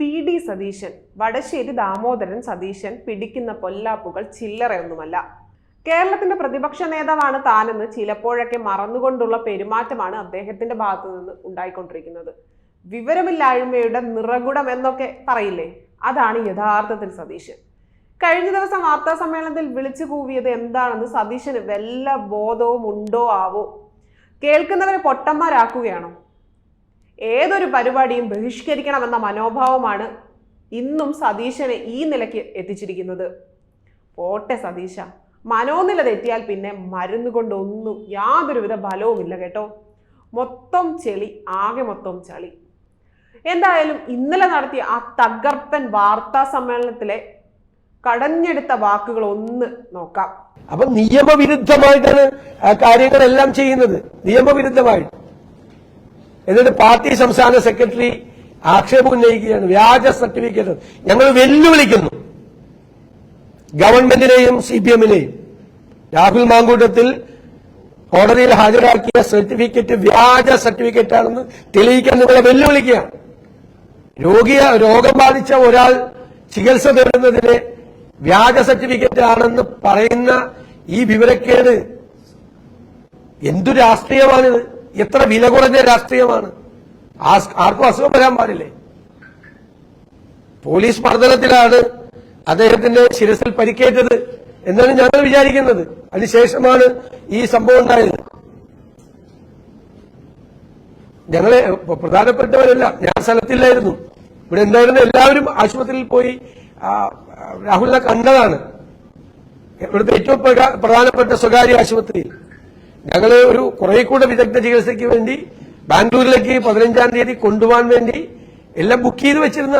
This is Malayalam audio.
വി ഡി സതീശൻ വടശ്ശേരി ദാമോദരൻ സതീശൻ പിടിക്കുന്ന പൊല്ലാപ്പുകൾ ചില്ലറയൊന്നുമല്ല. കേരളത്തിന്റെ പ്രതിപക്ഷ നേതാവാണ് താനെന്ന് ചിലപ്പോഴൊക്കെ മറന്നുകൊണ്ടുള്ള പെരുമാറ്റമാണ് അദ്ദേഹത്തിന്റെ ഭാഗത്തു നിന്ന് ഉണ്ടായിക്കൊണ്ടിരിക്കുന്നത്. വിവരമില്ലായ്മയുടെ നിറകുടം എന്നൊക്കെ പറയില്ലേ? അതാണ് യഥാർത്ഥത്തിൽ സതീശൻ. കഴിഞ്ഞ ദിവസം വാർത്താ സമ്മേളനത്തിൽ വിളിച്ചു കൂവിയത് എന്താണെന്ന് സതീശന് വല്ല ബോധവും ഉണ്ടോ ആവോ? കേൾക്കുന്നവരെ പൊട്ടന്മാരാക്കുകയാണോ? ഏതൊരു പരിപാടിയും ബഹിഷ്കരിക്കണമെന്ന മനോഭാവമാണ് ഇന്നും സതീശനെ ഈ നിലയ്ക്ക് എത്തിച്ചിരിക്കുന്നത്. പോട്ടെ സതീശ. മനോനില തെറ്റിയാൽ പിന്നെ മരുന്ന് കൊണ്ടൊന്നും യാതൊരുവിധ ഫലവുമില്ല കേട്ടോ. മൊത്തം ചെളി ആകെ മൊത്തം ചളി. എന്തായാലും ഇന്നലെ നടത്തിയ ആ തകർപ്പൻ വാർത്താ സമ്മേളനത്തിലെ കടഞ്ഞെടുത്ത വാക്കുകൾ ഒന്ന് നോക്കാം. അപ്പൊ നിയമവിരുദ്ധമായിട്ടാണ് കാര്യങ്ങളെല്ലാം ചെയ്യുന്നത്. നിയമവിരുദ്ധമായി എന്നിട്ട് പാർട്ടി സംസ്ഥാന സെക്രട്ടറി ആക്ഷേപം ഉന്നയിക്കുകയാണ്. വ്യാജ സർട്ടിഫിക്കറ്റ്. ഞങ്ങൾ വെല്ലുവിളിക്കുന്നു. ഗവൺമെന്റിനെയും സി പി എമ്മിനെയും രാഹുൽ മാങ്കൂട്ടത്തിൽ കോടതിയിൽ ഹാജരാക്കിയ സർട്ടിഫിക്കറ്റ് വ്യാജ സർട്ടിഫിക്കറ്റ് ആണെന്ന് തെളിയിക്കാൻ നിങ്ങളെ വെല്ലുവിളിക്കുകയാണ്. രോഗിയ രോഗം ബാധിച്ച ഒരാൾ ചികിത്സ തേടുന്നതിന് വ്യാജ സർട്ടിഫിക്കറ്റ് ആണെന്ന് പറയുന്ന ഈ വിവരക്കേട് എന്തു രാഷ്ട്രീയമാണിത്? എത്ര വില കുറഞ്ഞ രാഷ്ട്രീയമാണ്? ആർക്കും അസുഖം വരാൻ പാടില്ലേ? പോലീസ് മർദ്ദനത്തിലാണ് അദ്ദേഹത്തിന്റെ ശിരസിൽ പരിക്കേറ്റത് എന്നാണ് ഞങ്ങൾ വിചാരിക്കുന്നത്. അതിനുശേഷമാണ് ഈ സംഭവം ഉണ്ടായത്. ഞങ്ങളെ പ്രധാനപ്പെട്ടവരല്ല ഞാൻ സ്ഥലത്തില്ലായിരുന്നു. ഇവിടെ എന്തായിരുന്നു എല്ലാവരും ആശുപത്രിയിൽ പോയി രാഹുലിനെ കണ്ടതാണ്. ഇവിടുത്തെ ഏറ്റവും പ്രധാനപ്പെട്ട സ്വകാര്യ ആശുപത്രി ഞങ്ങൾ ഒരു കുറെ കൂടെ വിദഗ്ധ ചികിത്സയ്ക്ക് വേണ്ടി ബാംഗ്ലൂരിലേക്ക് പതിനഞ്ചാം തീയതി കൊണ്ടുപോകാൻ വേണ്ടി എല്ലാം ബുക്ക് ചെയ്ത് വെച്ചിരുന്ന